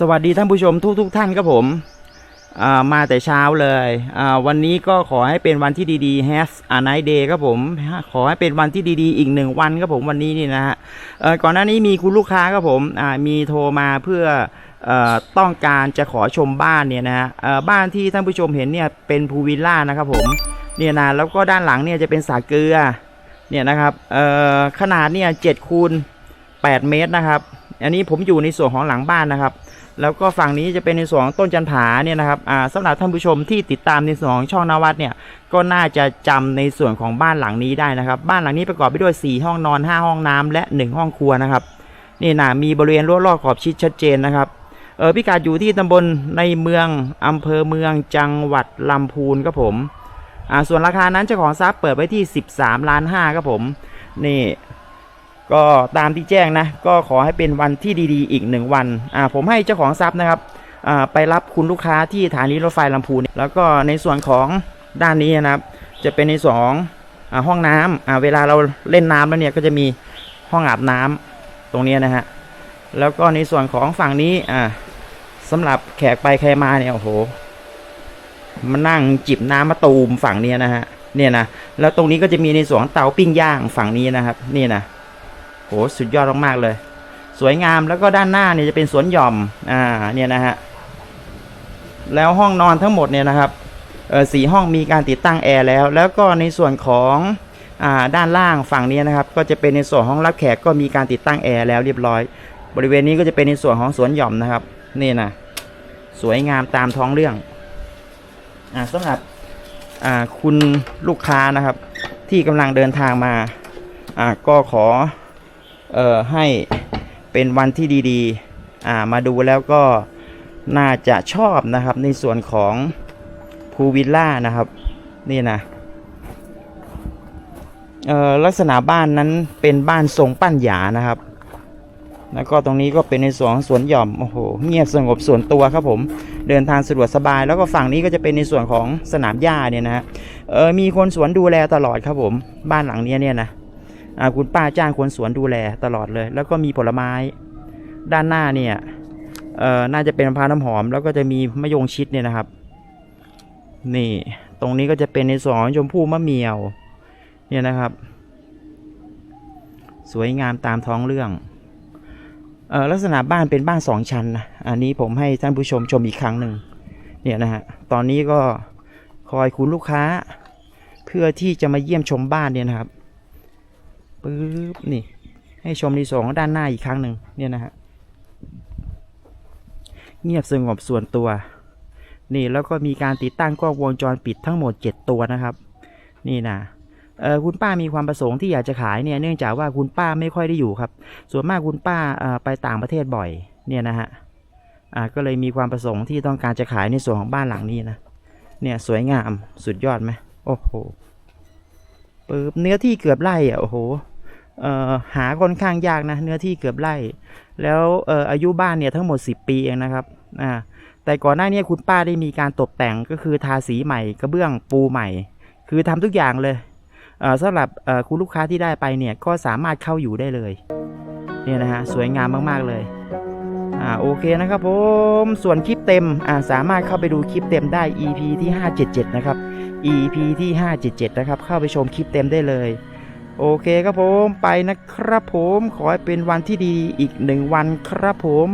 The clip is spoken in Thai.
สวัสดีท่านผู้ชมทุกทุกท่านครับผมมาแต่เช้าเลยวันนี้ก็ขอให้เป็นวันที่ดีๆ Has a nice day ครับผม ขอให้เป็นวันที่ดีๆ อีกหนึ่งวันครับผมวันนี้นี่นะฮะก่อนหน้านี้มีคุณลูกค้าครับผมมีโทรมาเพื่ออต้องการจะขอชมบ้านเนี่ยนะฮะบ้านที่ท่านผู้ชมเห็นเนี่ยเป็นพูลวิลล่านะครับผมเนี่ยนะแล้วก็ด้านหลังเนี่ยจะเป็นสาเกลือเนี่ยนะครับขนาดเนี่ยเจ็ดคูณ8เมตรนะครับ อันนี้ผมอยู่ในส่วนของหลังบ้านนะครับ แล้วก็ฝั่งนี้จะเป็นในส่วนของต้นจันผาเนี่ยนะครับอ่าสำหรับท่านผู้ชมที่ติดตามในส่วนของช่องนวัดเนี่ยก็น่าจะจำในส่วนของบ้านหลังนี้ได้นะครับ บ้านหลังนี้ประกอบไปด้วย 4 ห้องนอน 5 ห้องน้ำและ 1 ห้องครัวนะครับนี่นะมีบริเวณรั้วรอบขอบชิดชัดเจนนะครับเออพิกัดอยู่ที่ตำบลในเมืองอำเภอเมืองจังหวัดลำพูนครับผมอ่าส่วนราคานั้นเจ้าของทรัพย์เปิดไว้ที่ 13 ล้าน5ครับผมนี่ ก็ตามที่แจ้งนะก็ขอให้เป็นวันที่ดีๆ อีกหนึ่งวันอ่าผมให้เจ้าของทรัพย์นะครับอ่าไปรับคุณลูกค้าที่สถานีรถไฟลำพูนแล้วก็ในส่วนของด้านนี้นะครับ จะเป็นในสองอ่าห้องน้ำอ่าเวลาเราเล่นน้ำแล้วเนี่ยก็จะมีห้องอาบน้ำตรงนี้นะฮะแล้วก็ในส่วนของฝั่งนี้อ่าสำหรับแขกไปใครมาเนี่ยโอ้โหมานั่งจิบน้ำมาตูมฝั่งนี้นะฮะเนี่ยนะแล้วตรงนี้ก็จะมีในส่วนของเตาปิ้งย่างฝั่งนี้นะครับ นี่นะ โหสุดยอดมากๆเลย สวยงามแล้วก็ด้านหน้าเนี่ยจะเป็นสวนหย่อมอ่าเนี่ยนะฮะแล้วห้องนอนทั้งหมดเนี่ยนะครับเออสีห้องมีการติดตั้งแอร์แล้ว แล้วก็ในส่วนของอ่าด้านล่างฝั่งนี้นะครับ ก็จะเป็นในส่วนห้องรับแขกก็มีการติดตั้งแอร์แล้วเรียบร้อย บริเวณนี้ก็จะเป็นในส่วนของสวนหย่อมนะครับ นี่นะสวยงามตามท้องเรื่องอ่าสำหรับอ่าคุณลูกค้านะครับ ที่กำลังเดินทางมาอ่าก็ขอ เอ่อให้เป็นวันที่ดีๆอ่ามาดูแล้วก็น่าจะชอบนะครับในส่วนของพูวิลล่านะครับนี่นะเอ่อลักษณะบ้านนั้นเป็นบ้านทรงปั้นหยานะครับ แล้วก็ตรงนี้ก็เป็นในส่วนของสวนหย่อมโอ้โหเงียบสงบส่วนตัวครับผมเดินทางสะดวกสบาย แล้วก็ฝั่งนี้ก็จะเป็นในส่วนของสนามหญ้าเนี่ยนะฮะเออมีคนสวนดูแลตลอดครับผมบ้านหลังเนี้ยเนี่ยนะ คุณป้าจ้างคนสวนดูแลตลอดเลย แล้วก็มีผลไม้ ด้านหน้าเนี่ยน่าจะเป็นมะพร้าวน้ำหอม แล้วก็จะมีมะยงชิดเนี่ยนะครับ นี่ตรงนี้ก็จะเป็นในส่วนของชมพู่มะเมียว เนี่ยนะครับ สวยงามตามท้องเรื่องออลักษณะบ้านเป็นบ้านสองชั้นนะอันนี้ผมให้ท่านผู้ชมชมอีกครั้งหนึ่งเนี่ยนะฮะตอนนี้ก็คอยคุณลูกค้า เพื่อที่จะมาเยี่ยมชมบ้านเนี่ยนะครับ ปึ๊บนี่ ให้ชมในส่วนของด้านหน้าอีกครั้งหนึ่งเนี่ยนะฮะเงียบสงบส่วนตัว นี่แล้วก็มีการติดตั้งกล้องวงจรปิดทั้งหมด 7 ตัวนะครับ นี่นะเออคุณป้ามีความประสงค์ที่อยากจะขายเนี่ยเนื่องจากว่าคุณป้าไม่ค่อยได้อยู่ครับ ส่วนมากคุณป้าไปต่างประเทศบ่อยเนี่ยนะฮะอ่าก็เลยมีความประสงค์ที่ต้องการจะขายในส่วนของบ้านหลังนี้นะเนี่ยสวยงามสุดยอดไหมโอ้โหปึ๊บเนื้อที่เกือบไร่อะโอ้โห หาค่อนข้างยากนะเนื้อที่เกือบไร่ แล้วอออายุบ้านเนี่ยทั้งหมด 10 ปีเองนะครับอ่าแต่ก่อนหน้านี้คุณป้าได้มีการตกแต่งก็คือทาสีใหม่กระเบื้องปูใหม่ คือทำทุกอย่างเลยเอ่อสำหรับคุณลูกค้าที่ได้ไปเนี่ยก็สามารถเข้าอยู่ได้เลยเนี่ยนะฮะสวยงามมากๆเลยอ่าโอเคนะครับผมส่วนคลิปเต็มอ่าสามารถเข้าไปดูคลิปเต็มได้ EP ที่ 577 นะครับ EP ที่ 577 นะครับเข้าไปชมคลิปเต็มได้เลย โอเคครับผมไปนะครับผมขอให้เป็นวันที่ดีอีกหนึ่งวันครับผม